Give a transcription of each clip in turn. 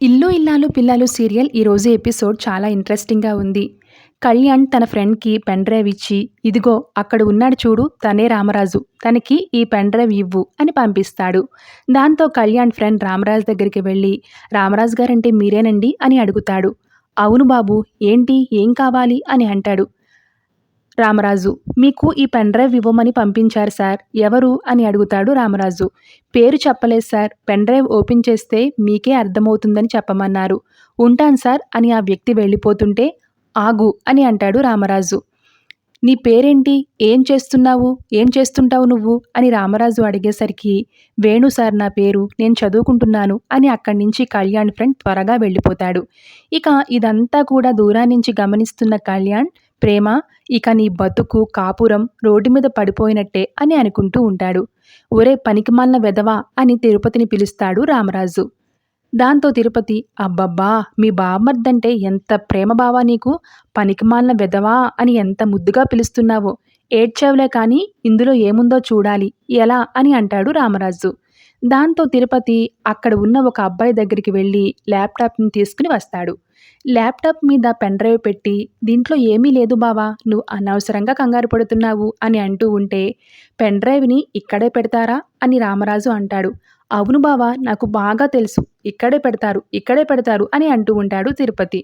ఇల్లు ఇల్లాలు పిల్లలు సీరియల్ ఈరోజు ఎపిసోడ్ చాలా ఇంట్రెస్టింగ్గా ఉంది. కళ్యాణ్ తన ఫ్రెండ్కి పెన్ డ్రైవ్ ఇచ్చి ఇదిగో అక్కడ ఉన్నాడు చూడు తనే రామరాజు తనకి ఈ పెన్ డ్రైవ్ ఇవ్వు అని పంపిస్తాడు. దాంతో కళ్యాణ్ ఫ్రెండ్ రామరాజు దగ్గరికి వెళ్ళి రామరాజు గారంటే మీరేనండి అని అడుగుతాడు. అవును బాబు ఏంటి ఏం కావాలి అని అంటాడు. రామరాజు. మీకు ఈ పెన్ డ్రైవ్ ఇవ్వమని పంపించారు సార్. ఎవరు? అని అడుగుతాడు రామరాజు. పేరు చెప్పలేదు సార్. పెన్ డ్రైవ్ ఓపెన్ చేస్తే మీకే అర్థమవుతుందని చెప్పమన్నారు. ఉంటాను సార్ అని ఆ వ్యక్తి వెళ్ళిపోతుంటే ఆగు అని అంటాడు రామరాజు. నీ పేరేంటి? ఏం చేస్తున్నావు? ఏం చేస్తుంటావు నువ్వు? అని రామరాజు అడిగేసరికి వేణు సార్ నా పేరు. నేను చదువుకుంటున్నాను అని అక్కడి నుంచి కళ్యాణ్ ఫ్రెండ్ త్వరగా వెళ్ళిపోతాడు. ఇక ఇదంతా కూడా దూరాన్నించి గమనిస్తున్న కళ్యాణ్ ప్రేమ ఇక నీ బతుకు కాపురం రోడ్డు మీద పడిపోయినట్టే అని అనుకుంటూ ఉంటాడు. ఒరే పనికిమాలిన వెధవా అని తిరుపతిని పిలుస్తాడు రామరాజు. దాంతో తిరుపతి అబ్బబ్బా మీ బామ్మర్దంటే ఎంత ప్రేమ బావా నీకు? పనికిమాలిన వెధవా అని ఎంత ముద్దుగా పిలుస్తున్నావో? ఏడ్చావులే కానీ ఇందులో ఏముందో చూడాలి. ఎలా అని అంటాడు రామరాజు. దాంతో తిరుపతి అక్కడ ఉన్న ఒక అబ్బాయి దగ్గరికి వెళ్ళి ల్యాప్టాప్ని తీసుకుని వస్తాడు. ల్యాప్టాప్ మీద పెన్ డ్రైవ్ పెట్టి దీంట్లో ఏమీ లేదు బావా నువ్వు అనవసరంగా కంగారు పడుతున్నావు అని అంటూ ఉంటే పెన్ డ్రైవ్ని ఇక్కడే పెడతారా? అని రామరాజు అంటాడు. అవును బావా నాకు బాగా తెలుసు. ఇక్కడే పెడతారు ఇక్కడే పెడతారు అని అంటూ ఉంటాడు తిరుపతి.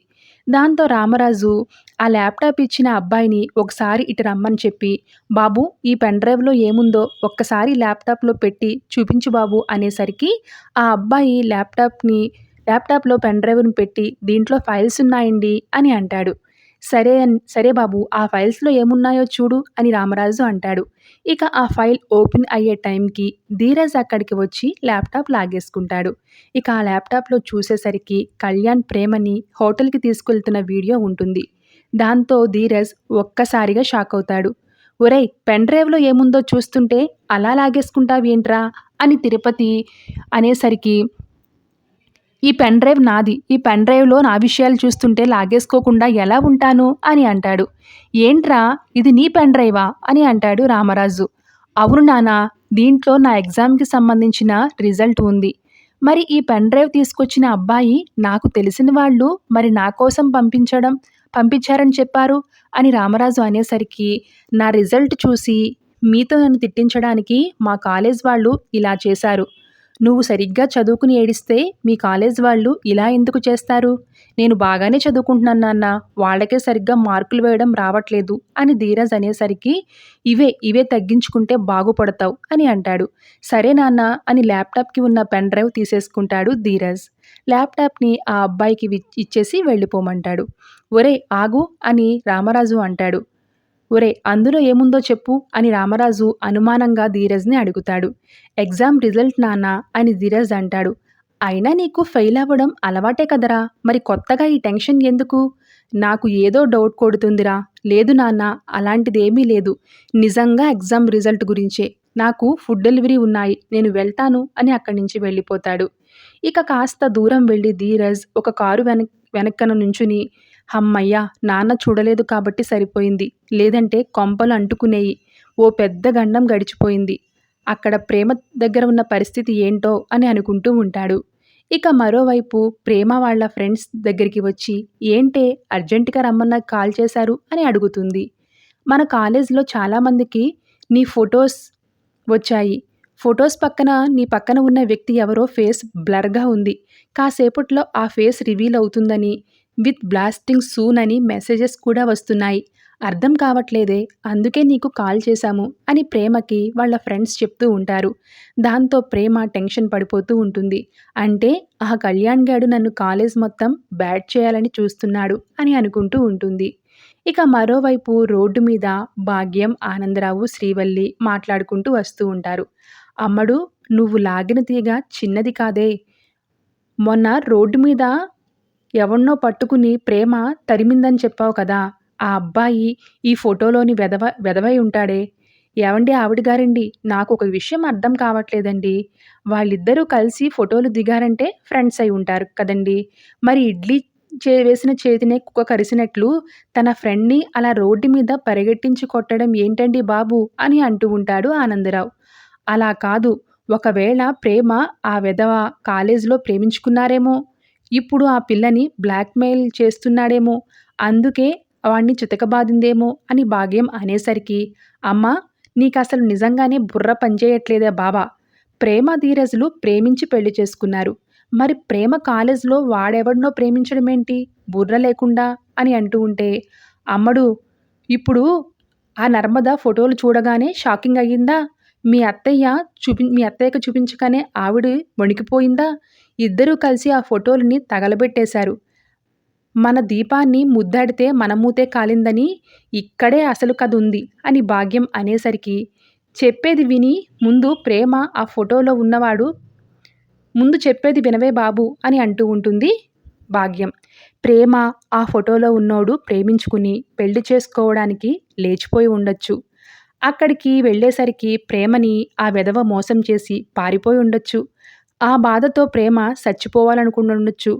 దాంతో రామరాజు ఆ ల్యాప్టాప్ ఇచ్చిన అబ్బాయిని ఒకసారి ఇటు రమ్మని చెప్పి బాబు ఈ పెన్ డ్రైవ్లో ఏముందో ఒక్కసారి ల్యాప్టాప్లో పెట్టి చూపించు బాబు అనేసరికి ఆ అబ్బాయి ల్యాప్టాప్ని ల్యాప్టాప్లో పెన్ డ్రైవ్ను పెట్టి దీంట్లో ఫైల్స్ ఉన్నాయండి అని అంటాడు. సరే సరే బాబు ఆ ఫైల్స్లో ఏమున్నాయో చూడు అని రామరాజు అంటాడు. ఇక ఆ ఫైల్ ఓపెన్ అయ్యే టైంకి ధీరజ్ అక్కడికి వచ్చి ల్యాప్టాప్ లాగేసుకుంటాడు. ఇక ఆ ల్యాప్టాప్లో చూసేసరికి కళ్యాణ్ ప్రేమని హోటల్కి తీసుకెళ్తున్న వీడియో ఉంటుంది. దాంతో ధీరజ్ ఒక్కసారిగా షాక్ అవుతాడు. ఒరేయ్ పెన్ డ్రైవ్లో ఏముందో చూస్తుంటే అలా లాగేసుకుంటావేంట్రా అని తిరుపతి అనేసరికి ఈ పెన్ డ్రైవ్ నాది. ఈ పెన్ డ్రైవ్లో నా విషయాలు చూస్తుంటే లాగేసుకోకుండా ఎలా ఉంటాను? అని అంటాడు. ఏంట్రా? ఇది నీ పెన్ డ్రైవా అని అంటాడు రామరాజు. అవును నానా దీంట్లో నా ఎగ్జామ్కి సంబంధించిన రిజల్ట్ ఉంది. మరి ఈ పెన్ డ్రైవ్ తీసుకొచ్చిన అబ్బాయి నాకు తెలిసిన వాళ్ళు మరి నా కోసం పంపించడం పంపించారని చెప్పారు అని రామరాజు అనేసరికి నా రిజల్ట్ చూసి మీతో నన్ను తిట్టించడానికి మా కాలేజ్ వాళ్ళు ఇలా చేశారు. నువ్వు సరిగ్గా చదువుకుని ఏడిస్తే మీ కాలేజ్ వాళ్ళు ఇలా ఎందుకు చేస్తారు? నేను బాగానే చదువుకుంటున్నాను నాన్న వాళ్ళకే సరిగ్గా మార్కులు వేయడం రావట్లేదు అని ధీరజ్ అనేసరికి ఇవే ఇవే తగ్గించుకుంటే బాగుపడతావు అని అంటాడు. సరే నాన్న అని ల్యాప్టాప్కి ఉన్న పెన్ డ్రైవ్ తీసేసుకుంటాడు ధీరజ్. ల్యాప్టాప్ని ఆ అబ్బాయికి ఇచ్చేసి వెళ్ళిపోమంటాడు. ఒరే ఆగు అని రామరాజు అంటాడు. ఒరే అందులో ఏముందో చెప్పు అని రామరాజు అనుమానంగా ధీరజ్ని అడుగుతాడు. ఎగ్జామ్ రిజల్ట్ నాన్న అని ధీరజ్ అంటాడు. అయినా నీకు ఫెయిల్ అవ్వడం అలవాటే కదరా? మరి కొత్తగా ఈ టెన్షన్ ఎందుకు? నాకు ఏదో డౌట్ కొడుతుందిరా. లేదు నాన్న అలాంటిదేమీ లేదు. నిజంగా ఎగ్జామ్ రిజల్ట్ గురించే. నాకు ఫుడ్ డెలివరీ ఉన్నాయి. నేను వెళ్తాను అని అక్కడి నుంచి వెళ్ళిపోతాడు. ఇక కాస్త దూరం వెళ్ళి ధీరజ్ ఒక కారు వెనక్ వెనక్కన నుంచుని హమ్మయ్యా నాన్న చూడలేదు కాబట్టి సరిపోయింది. లేదంటే కొంపలు అంటుకునేయి. ఓ పెద్ద గండం గడిచిపోయింది. అక్కడ ప్రేమ దగ్గర ఉన్న పరిస్థితి ఏంటో అని అనుకుంటూ ఉంటాడు. ఇక మరోవైపు ప్రేమ వాళ్ళ ఫ్రెండ్స్ దగ్గరికి వచ్చి ఏంటే అర్జెంటుగా రమ్మన్న కాల్ చేశారు? అని అడుగుతుంది. మన కాలేజ్లో చాలామందికి నీ ఫొటోస్ వచ్చాయి. ఫొటోస్ పక్కన నీ పక్కన ఉన్న వ్యక్తి ఎవరో ఫేస్ బ్లర్గా ఉంది. కాసేపట్లో ఆ ఫేస్ రివీల్ అవుతుందని విత్ బ్లాస్టింగ్ సూన్ అని మెసేజెస్ కూడా వస్తున్నాయి. అర్థం కావట్లేదే అందుకే నీకు కాల్ చేశాము అని ప్రేమకి వాళ్ళ ఫ్రెండ్స్ చెప్తూ ఉంటారు. దాంతో ప్రేమ టెన్షన్ పడిపోతూ ఉంటుంది. అంటే ఆ కళ్యాణ్ గాడు నన్ను కాలేజ్ మొత్తం బ్యాడ్ చేయాలని చూస్తున్నాడు అని అనుకుంటూ ఉంటుంది. ఇక మరోవైపు రోడ్డు మీద భాగ్యం ఆనందరావు శ్రీవల్లి మాట్లాడుకుంటూ వస్తూ ఉంటారు. అమ్మడు నువ్వు లాగిన తీగ చిన్నది కాదే. మొన్న రోడ్డు మీద ఎవన్నో పట్టుకుని ప్రేమ తరిమిందని చెప్పావు కదా ఆ అబ్బాయి ఈ ఫోటోలోని వెదవ వెదవై ఉంటాడే. ఏవండి ఆవిడ గారండి? నాకు ఒక విషయం అర్థం కావట్లేదండి. వాళ్ళిద్దరూ కలిసి ఫోటోలు దిగారంటే ఫ్రెండ్స్ అయి ఉంటారు కదండి. మరి ఇడ్లీ చే వేసిన చేతినే కుక్క కరిసినట్లు తన ఫ్రెండ్ని అలా రోడ్డు మీద పరిగెట్టించి కొట్టడం ఏంటండి బాబు అని అంటూ ఉంటాడు ఆనందరావు. అలా కాదు ఒకవేళ ప్రేమ ఆ వెధవ కాలేజీలో ప్రేమించుకున్నారేమో. ఇప్పుడు ఆ పిల్లని బ్లాక్మెయిల్ చేస్తున్నాడేమో అందుకే వాణ్ణి చితకబాదిందేమో అని భాగ్యం అనేసరికి అమ్మా నీకసలు నిజంగానే బుర్ర పనిచేయట్లేదే బాబా ప్రేమ ధీరజులు ప్రేమించి పెళ్ళి చేసుకున్నారు. మరి ప్రేమ కాలేజ్లో వాడెవడినో ప్రేమించడం ఏంటి బుర్ర లేకుండా అని అంటూ ఉంటే అమ్మడు ఇప్పుడు ఆ నర్మద ఫోటోలు చూడగానే షాకింగ్ అయ్యిందా? మీ అత్తయ్య చూపి మీ అత్తయ్యకు చూపించగానే ఆవిడ వణికిపోయిందా? ఇద్దరూ కలిసి ఆ ఫోటోలని తగలబెట్టేశారు. మన దీపాన్ని ముద్దాడితే మనమూతే కాలిందని ఇక్కడే అసలు కథ ఉంది అని భాగ్యం అనేసరికి చెప్పేది విని ముందు ప్రేమ ఆ ఫోటోలో ఉన్నవాడు ముందు చెప్పేది వినవే బాబు అని అంటూ ఉంటుంది భాగ్యం. ప్రేమ ఆ ఫోటోలో ఉన్నోడు ప్రేమించుకుని పెళ్ళి చేసుకోవడానికి లేచిపోయి ఉండొచ్చు. అక్కడికి వెళ్ళేసరికి ప్రేమని ఆ వెధవ మోసం చేసి పారిపోయి ఉండొచ్చు. ఆ బాధతో ప్రేమ చచ్చిపోవాలనుకుంటుండొచ్చు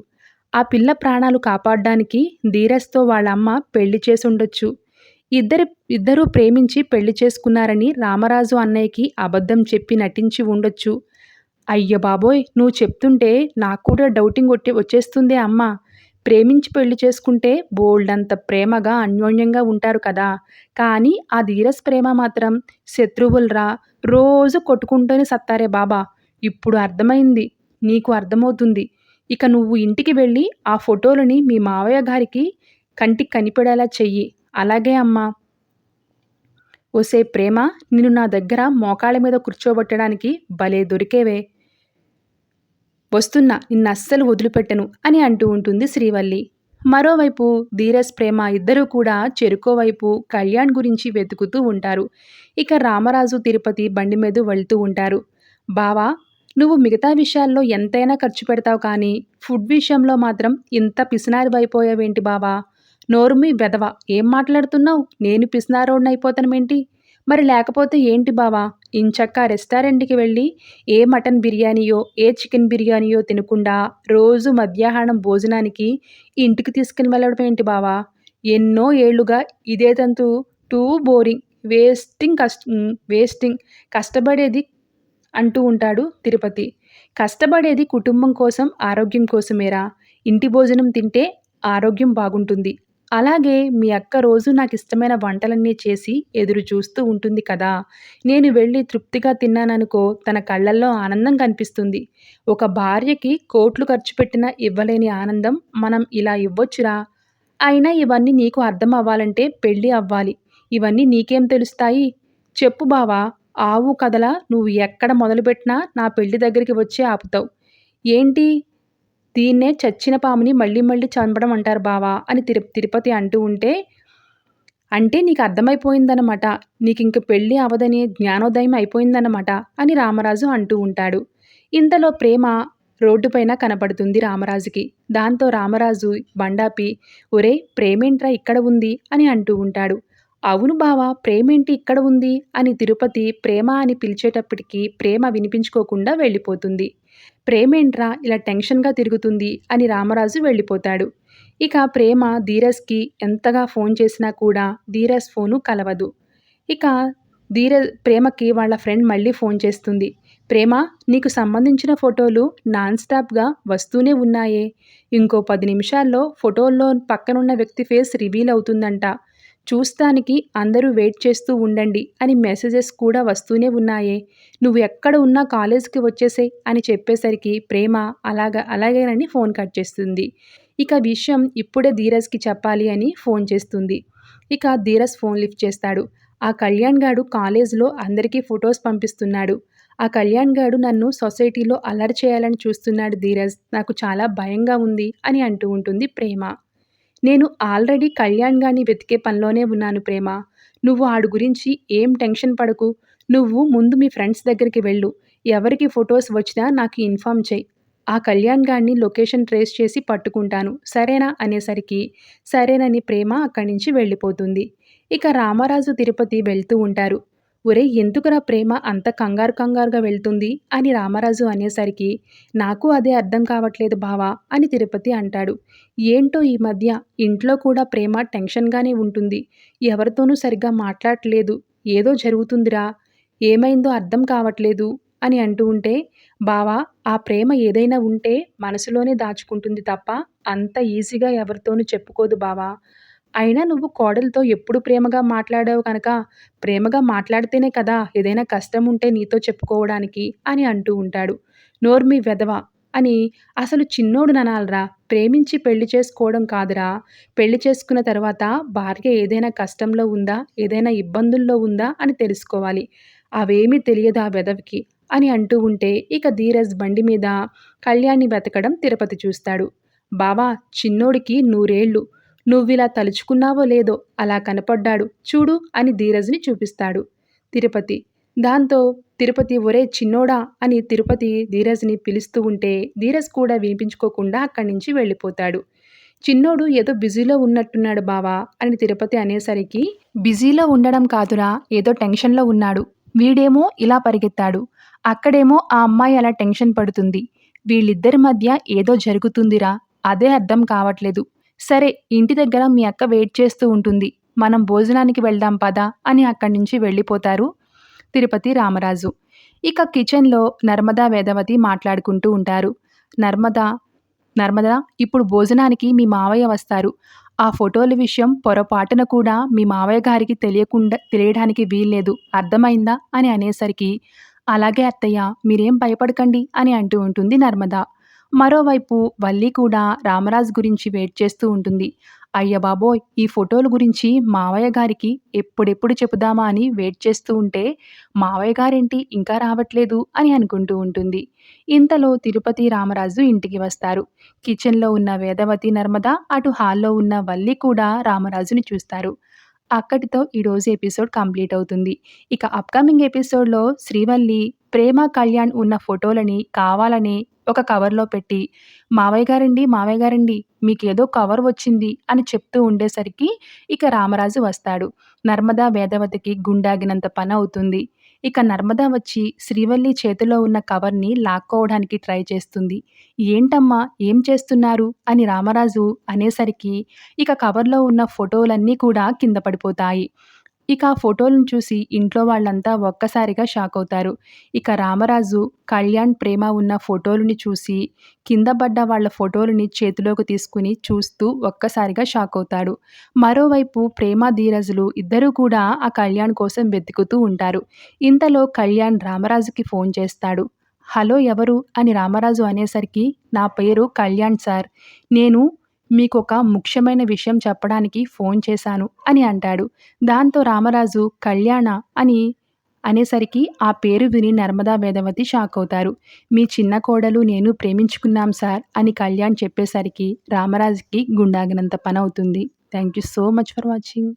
ఆ పిల్ల ప్రాణాలు కాపాడడానికి ధీరజ్తో వాళ్ళ అమ్మ పెళ్ళి చేసి ఉండొచ్చు ఇద్దరు ఇద్దరూ ప్రేమించి పెళ్ళి చేసుకున్నారని రామరాజు అన్నయ్యకి అబద్ధం చెప్పి నటించి ఉండొచ్చు. అయ్య బాబోయ్ నువ్వు చెప్తుంటే నాకు కూడా డౌటింగ్ వచ్చే వచ్చేస్తుందే అమ్మ. ప్రేమించి పెళ్ళి చేసుకుంటే బోల్డంత ప్రేమగా అన్యోన్యంగా ఉంటారు కదా. కానీ ఆ ధీరస్ ప్రేమ మాత్రం శత్రువులరా రోజు కొట్టుకుంటూనే సత్తారే బాబా. ఇప్పుడు అర్థమైంది నీకు అర్థమవుతుంది. ఇక నువ్వు ఇంటికి వెళ్ళి ఆ ఫోటోలని మీ మావయ్య గారికి కంటికి కనిపెడేలా చెయ్యి. అలాగే అమ్మా. ఓసే ప్రేమ నిన్ను నా దగ్గర మోకాళ్ళ మీద కూర్చోబెట్టడానికి భలే దొరికేవే. వస్తున్నా నిన్ను అస్సలు వదిలిపెట్టను అని అంటూ ఉంటుంది శ్రీవల్లి. మరోవైపు ధీరజ్ ప్రేమ ఇద్దరూ కూడా చెరుకోవైపు కళ్యాణ్ గురించి వెతుకుతూ ఉంటారు. ఇక రామరాజు తిరుపతి బండి మీద వెళ్తూ ఉంటారు. బావా నువ్వు మిగతా విషయాల్లో ఎంతైనా ఖర్చు పెడతావు కానీ ఫుడ్ విషయంలో మాత్రం ఇంత పిసినారివైపోయావేంటి బావా? నోరుమి వెదవ ఏం మాట్లాడుతున్నావు? నేను పిసినారోడ్ని అయిపోతానేంటి మరి లేకపోతే ఏంటి బావా? ఇంచక్క రెస్టారెంట్కి వెళ్ళి ఏ మటన్ బిర్యానీయో ఏ చికెన్ బిర్యానీయో తినకుండా రోజు మధ్యాహ్నం భోజనానికి ఇంటికి తీసుకుని వెళ్ళడం ఏంటి బావా? ఎన్నో ఏళ్ళుగా ఇదే తంతు టూ బోరింగ్ వేస్టింగ్ కష్ట వేస్టింగ్ కష్టపడేది అంటూ ఉంటాడు తిరుపతి. కష్టపడేది కుటుంబం కోసం ఆరోగ్యం కోసమేరా. ఇంటి భోజనం తింటే ఆరోగ్యం బాగుంటుంది. అలాగే మీ అక్క రోజు నాకు ఇష్టమైన వంటలన్నీ చేసి ఎదురు చూస్తూ ఉంటుంది కదా. నేను వెళ్ళి తృప్తిగా తిన్నాననుకో తన కళ్ళల్లో ఆనందం కనిపిస్తుంది. ఒక భార్యకి కోట్లు ఖర్చు పెట్టినా ఇవ్వలేని ఆనందం మనం ఇలా ఇవ్వొచ్చురా? అయినా ఇవన్నీ నీకు అర్థం అవ్వాలంటే పెళ్ళి అవ్వాలి. ఇవన్నీ నీకేం తెలుస్తాయి? చెప్పు బావా. ఆవు కథల నువ్వు ఎక్కడ మొదలుపెట్టినా నా పెళ్ళి దగ్గరికి వచ్చి ఆపుతావు. ఏంటి? దీన్నే చచ్చిన పాముని మళ్ళీ మళ్ళీ చంపడం అంటారు బావా అని తిరు తిరుపతి అంటూ ఉంటే అంటే నీకు అర్థమైపోయిందన్నమాట. నీకు ఇంక పెళ్ళి అవదని జ్ఞానోదయం అయిపోయిందన్నమాట అని రామరాజు అంటూ ఉంటాడు. ఇంతలో ప్రేమ రోడ్డుపైన కనపడుతుంది రామరాజుకి. దాంతో రామరాజు బండాపి ఒరే ప్రేమేంట్రా ఇక్కడ ఉంది? అని అంటూ ఉంటాడు. అవును బావా ప్రేమేంటి ఇక్కడ ఉంది? అని తిరుపతి ప్రేమ అని పిలిచేటప్పటికి ప్రేమ వినిపించుకోకుండా వెళ్ళిపోతుంది. ప్రేమేంట్రా ఇలా టెన్షన్గా తిరుగుతుంది? అని రామరాజు వెళ్ళిపోతాడు. ఇక ప్రేమ ధీరజ్కి ఎంతగా ఫోన్ చేసినా కూడా ధీరజ్ ఫోను కలవదు. ఇక ధీర ప్రేమకి వాళ్ళ ఫ్రెండ్ మళ్ళీ ఫోన్ చేస్తుంది. ప్రేమ నీకు సంబంధించిన ఫోటోలు నాన్ స్టాప్గా వస్తూనే ఉన్నాయే. ఇంకో పది నిమిషాల్లో ఫోటోల్లో పక్కనున్న వ్యక్తి ఫేస్ రివీల్ అవుతుందంట. చూస్తానికి అందరూ వెయిట్ చేస్తూ ఉండండి అని మెసేజెస్ కూడా వస్తూనే ఉన్నాయే. నువ్వు ఎక్కడ ఉన్నా కాలేజ్కి వచ్చేసే అని చెప్పేసరికి ప్రేమ అలాగా అలాగేనని ఫోన్ కట్ చేస్తుంది. ఇక విషయం ఇప్పుడే ధీరజ్కి చెప్పాలి అని ఫోన్ చేస్తుంది. ఇక ధీరజ్ ఫోన్ లిఫ్ట్ చేస్తాడు. ఆ కళ్యాణ్ గాడు కాలేజ్లో అందరికీ ఫొటోస్ పంపిస్తున్నాడు. ఆ కళ్యాణ్ గాడు నన్ను సొసైటీలో అల్లరి చేయాలని చూస్తున్నాడు ధీరజ్. నాకు చాలా భయంగా ఉంది అని అంటూ ఉంటుంది ప్రేమ. నేను ఆల్రెడీ కళ్యాణ్ గాని వెతికే పనిలోనే ఉన్నాను ప్రేమ. నువ్వు ఆడు గురించి ఏం టెన్షన్ పడకు. నువ్వు ముందు మీ ఫ్రెండ్స్ దగ్గరికి వెళ్ళు. ఎవరికి ఫొటోస్ వచ్చినా నాకు ఇన్ఫామ్ చేయి. ఆ కళ్యాణ్ గాడిని లొకేషన్ ట్రేస్ చేసి పట్టుకుంటాను. సరేనా? అనేసరికి సరేనని ప్రేమ అక్కడి నుంచి వెళ్ళిపోతుంది. ఇక రామరాజు తిరుపతి వెళ్తూ ఉంటారు. ఒరే ఎందుకురా ప్రేమ అంత కంగారు కంగారుగా వెళ్తుంది? అని రామరాజు అనేసరికి నాకు అదే అర్థం కావట్లేదు బావా అని తిరుపతి అంటాడు. ఏంటో ఈ మధ్య ఇంట్లో కూడా ప్రేమ టెన్షన్గానే ఉంటుంది. ఎవరితోనూ సరిగ్గా మాట్లాడట్లేదు. ఏదో జరుగుతుందిరా. ఏమైందో అర్థం కావట్లేదు అని అంటూ ఉంటే బావా ఆ ప్రేమ ఏదైనా ఉంటే మనసులోనే దాచుకుంటుంది తప్ప అంత ఈజీగా ఎవరితోనూ చెప్పుకోదు బావా. అయినా నువ్వు కోడలతో ఎప్పుడు ప్రేమగా మాట్లాడావు కనుక? ప్రేమగా మాట్లాడితేనే కదా ఏదైనా కష్టం ఉంటే నీతో చెప్పుకోవడానికి అని అంటూ ఉంటాడు. నోర్మి వెధవ! అని అసలు చిన్నోడు ననాలరా? ప్రేమించి పెళ్ళి చేసుకోవడం కాదురా. పెళ్ళి చేసుకున్న తర్వాత భార్య ఏదైనా కష్టంలో ఉందా? ఏదైనా ఇబ్బందుల్లో ఉందా? అని తెలుసుకోవాలి. అవేమీ తెలియదు ఆ వెధవికి అని అంటూ ఉంటే ఇక ధీరజ్ బండి మీద కళ్యాణ్ని వెతకడం తిరుపతి చూస్తాడు. బావా చిన్నోడికి నూరేళ్ళు. నువ్విలా తలుచుకున్నావో లేదో అలా కనపడ్డాడు. చూడు అని ధీరజ్ని చూపిస్తాడు. తిరుపతి. దాంతో తిరుపతి ఒరే చిన్నోడా అని తిరుపతి ధీరజ్ని పిలుస్తూ ఉంటే ధీరజ్ కూడా వినిపించుకోకుండా అక్కడి నుంచి వెళ్ళిపోతాడు. చిన్నోడు ఏదో బిజీలో ఉన్నట్టున్నాడు బావా అని తిరుపతి అనేసరికి బిజీలో ఉండడం కాదురా ఏదో టెన్షన్లో ఉన్నాడు. వీడేమో ఇలా పరిగెత్తాడు. అక్కడేమో ఆ అమ్మాయి అలా టెన్షన్ పడుతుంది. వీళ్ళిద్దరి మధ్య ఏదో జరుగుతుందిరా అదే అర్థం కావట్లేదు. సరే ఇంటి దగ్గర మీ అక్క వెయిట్ చేస్తూ ఉంటుంది. మనం భోజనానికి వెళ్దాం పదా అని అక్కడి నుంచి వెళ్ళిపోతారు తిరుపతి రామరాజు. ఇక కిచెన్లో నర్మదా వేదవతి మాట్లాడుకుంటూ ఉంటారు. నర్మదా నర్మదా ఇప్పుడు భోజనానికి మీ మావయ్య వస్తారు. ఆ ఫోటోల విషయం పొరపాటున కూడా మీ మావయ్య గారికి తెలియకుండా తెలియడానికి వీల్లేదు. అర్థమైందా? అని అనేసరికి అలాగే అత్తయ్య మీరేం భయపడకండి అని అంటూ ఉంటుంది నర్మదా. మరోవైపు వల్లి కూడా రామరాజు గురించి వెయిట్ చేస్తూ ఉంటుంది. అయ్య బాబోయ్ ఈ ఫోటోల గురించి మావయ్య గారికి ఎప్పుడెప్పుడు చెబుదామా అని వెయిట్ చేస్తూ ఉంటే మావయ్య గారేంటి ఇంకా రావట్లేదు అని అనుకుంటూ ఉంటుంది. ఇంతలో తిరుపతి రామరాజు ఇంటికి వస్తారు. కిచెన్లో ఉన్న వేదవతి నర్మద అటు హాల్లో ఉన్న వల్లి కూడా రామరాజుని చూస్తారు. అక్కడితో ఈరోజు ఎపిసోడ్ కంప్లీట్ అవుతుంది. ఇక అప్కమింగ్ ఎపిసోడ్లో శ్రీవల్లి ప్రేమ కళ్యాణ్ ఉన్న ఫోటోలని కావాలని ఒక కవర్లో పెట్టి మావయ్య గారండి మావయ్య గారండి మీకు ఏదో కవర్ వచ్చింది అని చెప్తూ ఉండేసరికి ఇక రామరాజు వస్తాడు. నర్మదా వేదవతికి గుండాగినంత పని అవుతుంది. ఇక నర్మదా వచ్చి శ్రీవల్లి చేతిలో ఉన్న కవర్ని లాక్కోవడానికి ట్రై చేస్తుంది. ఏంటమ్మా ఏం చేస్తున్నారు? అని రామరాజు అనేసరికి ఇక కవర్లో ఉన్న ఫోటోలన్నీ కూడా కింద పడిపోతాయి. ఇక ఆ ఫోటోలను చూసి ఇంట్లో వాళ్ళంతా ఒక్కసారిగా షాక్ అవుతారు. ఇక రామరాజు కళ్యాణ్ ప్రేమ ఉన్న ఫోటోలని చూసి కింద పడ్డ వాళ్ళ ఫోటోలని చేతిలోకి తీసుకుని చూస్తూ ఒక్కసారిగా షాక్ అవుతాడు. మరోవైపు ప్రేమ ధీరజులు ఇద్దరూ కూడా ఆ కళ్యాణ్ కోసం వెతుకుతూ ఉంటారు. ఇంతలో కళ్యాణ్ రామరాజుకి ఫోన్ చేస్తాడు. హలో ఎవరు? అని రామరాజు అనేసరికి నా పేరు కళ్యాణ్ సార్. నేను మీకు ఒక ముఖ్యమైన విషయం చెప్పడానికి ఫోన్ చేశాను అని అంటాడు. దాంతో రామరాజు కళ్యాణ అని అనేసరికి ఆ పేరు విని నర్మదా వేదవతి షాక్ అవుతారు. మీ చిన్న కోడలు నేను ప్రేమించుకున్నాం సార్ అని కళ్యాణ్ చెప్పేసరికి రామరాజుకి గుండాగినంత పని అవుతుంది thank you so much for watching.